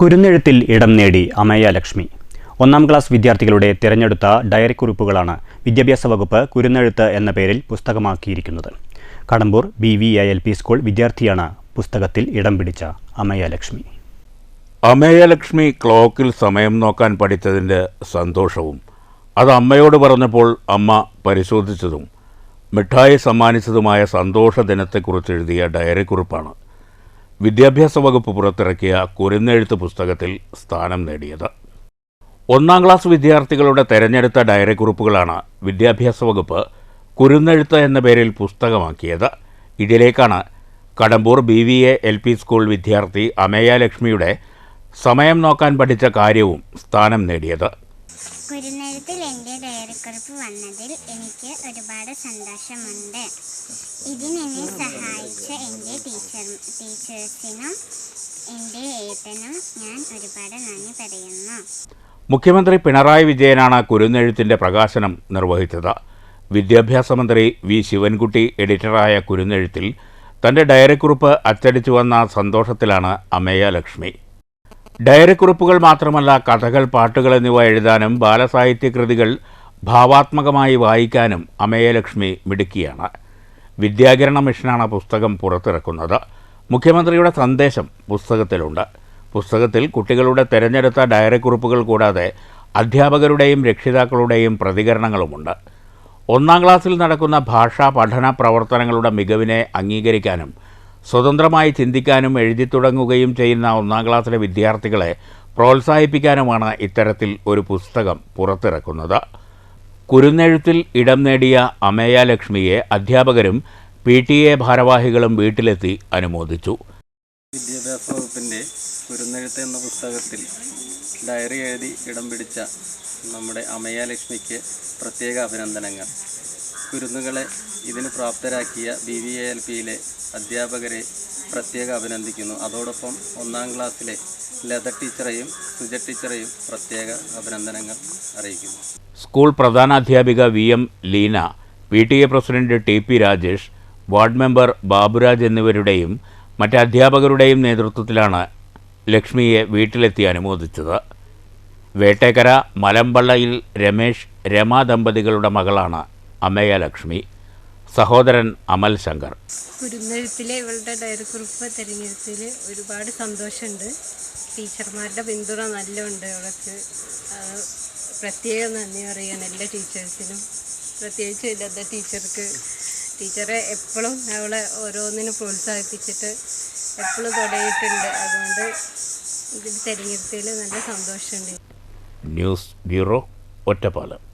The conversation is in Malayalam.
കുരുന്നെഴുത്തിൽ ഇടം നേടി അമയ ലക്ഷ്മി ഒന്നാം ക്ലാസ് വിദ്യാർത്ഥികളുടെ തിരഞ്ഞെടുത്ത ഡയറി കുറിപ്പുകളാണ് വിദ്യാഭ്യാസ വകുപ്പ് കുരുന്നെഴുത്ത് എന്ന പേരിൽ പുസ്തകമാക്കിയിരിക്കുന്നത്. Kadambur B V L P school വിദ്യാർത്ഥിയാണ് പുസ്തകത്തിൽ ഇടം പിടിച്ച അമയ ലക്ഷ്മി അമേയലക്ഷ്മി ക്ലോക്കിൽ സമയം നോക്കാൻ പഠിച്ചതിന്റെ സന്തോഷവും അത് അമ്മയോട് പറഞ്ഞപ്പോൾ അമ്മ പരിശോധിച്ചതും മിഠായി സമ്മാനിച്ചതുമായ സന്തോഷ ദിനത്തെക്കുറിച്ച് എഴുതിയ ഡയറി കുറിപ്പാണ്. വിദ്യാഭ്യാസ വകുപ്പ് പുറത്തിറക്കിയ കുരുന്നെഴുത്ത് പുസ്തകത്തിൽ സ്ഥാനം നേടിയത്. ഒന്നാം ക്ലാസ് വിദ്യാർത്ഥികളുടെ തെരഞ്ഞെടുത്ത ഡയറി കുറിപ്പുകളാണ് വിദ്യാഭ്യാസ വകുപ്പ് കുരുന്നെഴുത്ത് എന്ന പേരിൽ പുസ്തകമാക്കിയത്. ഇതിലേക്കാണ് Kadambur B V A L P school വിദ്യാർത്ഥി അമേയ ലക്ഷ്മിയുടെ സമയം നോക്കാൻ പഠിച്ച കാര്യവും സ്ഥാനം നേടിയത്. കുരുന്നെഴുത്തിൽ എന്റെ ഡയറിക്കുറിപ്പ് വന്നതിൽ എനിക്ക് ഒരുപാട് സന്തോഷമുണ്ട്. ഇതിനെന്നെ സഹായിച്ച എന്റെ ടീച്ചർ ടീച്ചേഴ്സിനും എന്റെ ഏട്ടനും ഞാൻ ഒരുപാട് നന്ദി പറയുന്നു. മുഖ്യമന്ത്രി പിണറായി വിജയനാണ് കുരുന്നെഴുത്തിന്റെ പ്രകാശനം നിർവഹിച്ചത്. വിദ്യാഭ്യാസ മന്ത്രി വി. ശിവൻകുട്ടി എഡിറ്ററായ കുരുന്നെഴുത്തിൽ തന്റെ ഡയറിക്കുറിപ്പ് അച്ചടിച്ചു വന്ന സന്തോഷത്തിലാണ് അമേയ ലക്ഷ്മി. ഡയറിക്കുറിപ്പുകൾ മാത്രമല്ല കഥകൾ പാട്ടുകൾ എന്നിവ എഴുതാനും ബാലസാഹിത്യ കൃതികൾ ഭാവാത്മകമായി വായിക്കാനും അമേയലക്ഷ്മി മിടുക്കിയാണ്. വിദ്യാകിരണ മിഷനാണ് പുസ്തകം പുറത്തിറക്കുന്നത്. മുഖ്യമന്ത്രിയുടെ സന്ദേശം പുസ്തകത്തിലുണ്ട്. പുസ്തകത്തിൽ കുട്ടികളുടെ തെരഞ്ഞെടുത്ത ഡയറിക്കുറിപ്പുകൾ കൂടാതെ അധ്യാപകരുടെയും രക്ഷിതാക്കളുടെയും പ്രതികരണങ്ങളുമുണ്ട്. ഒന്നാം ക്ലാസ്സിൽ നടക്കുന്ന ഭാഷാ പഠന പ്രവർത്തനങ്ങളുടെ മികവിനെ അംഗീകരിക്കാനും സ്വതന്ത്രമായി ചിന്തിക്കാനും എഴുതി തുടങ്ങുകയും ചെയ്യുന്ന ഒന്നാം ക്ലാസ്സിലെ വിദ്യാർത്ഥികളെ പ്രോത്സാഹിപ്പിക്കാനുമാണ് ഇത്തരത്തിൽ ഒരു പുസ്തകം പുറത്തിറക്കുന്നത്. കുരുന്നെഴുത്തിൽ ഇടം നേടിയ അമേയ ലക്ഷ്മിയെ അധ്യാപകരും പി ടി എ ഭാരവാഹികളും വീട്ടിലെത്തി അനുമോദിച്ചു. വിദ്യാഭ്യാസ വകുപ്പിന്റെ കുരുന്നെഴുത്ത് എന്ന പുസ്തകത്തിൽ ഡയറി എഴുതി ഇടം പിടിച്ച നമ്മുടെ അമയ ലക്ഷ്മിക്ക് പ്രത്യേക അഭിനന്ദനങ്ങൾ. കുരുന്നുകളെ ഇതിന് പ്രാപ്തരാക്കിയ ബി വി എ എൽ പിയിലെ അധ്യാപകരെ പ്രത്യേകം അഭിനന്ദിക്കുന്നു. അതോടൊപ്പം ഒന്നാം ക്ലാസ്സിലെ ലത ടീച്ചറെയും സുജ ടീച്ചറെയും പ്രത്യേക അഭിനന്ദനങ്ങൾ അറിയിക്കുന്നു. School പ്രധാനാധ്യാപിക V M Leena P T A president T P Rajesh ward member Baburaj എന്നിവരുടെയും മറ്റ് അധ്യാപകരുടെയും നേതൃത്വത്തിലാണ് ലക്ഷ്മിയെ വീട്ടിലെത്തി അനുമോദിച്ചത്. വേട്ടേക്കര മലമ്പള്ളയിൽ രമേശ് രമ ദമ്പതികളുടെ മകളാണ് അമയ ലക്ഷ്മി സഹോദരൻ അമൽ ശങ്കർ. കുരുന്നെഴുത്തിലെ ഇവളുടെ ഡയറി ഡയറിക്കുറിപ്പ് തിരഞ്ഞെടുത്തിൽ ഒരുപാട് സന്തോഷമുണ്ട്. ടീച്ചർമാരുടെ പിന്തുണ നല്ലുണ്ട് അവൾക്ക്. പ്രത്യേകം നന്ദി പറയാണ് എല്ലാ ടീച്ചേഴ്സിനും. പ്രത്യേകിച്ച് ഇല്ലാത്ത ടീച്ചർക്ക്. ടീച്ചറെ എപ്പോഴും അവളെ ഓരോന്നിനും പ്രോത്സാഹിപ്പിച്ചിട്ട് എപ്പോഴും തുടങ്ങിയിട്ടുണ്ട്. അതുകൊണ്ട് ഇതിൽ തിരഞ്ഞെടുത്തതിൽ നല്ല സന്തോഷമുണ്ട്. News bureau Ottapalam.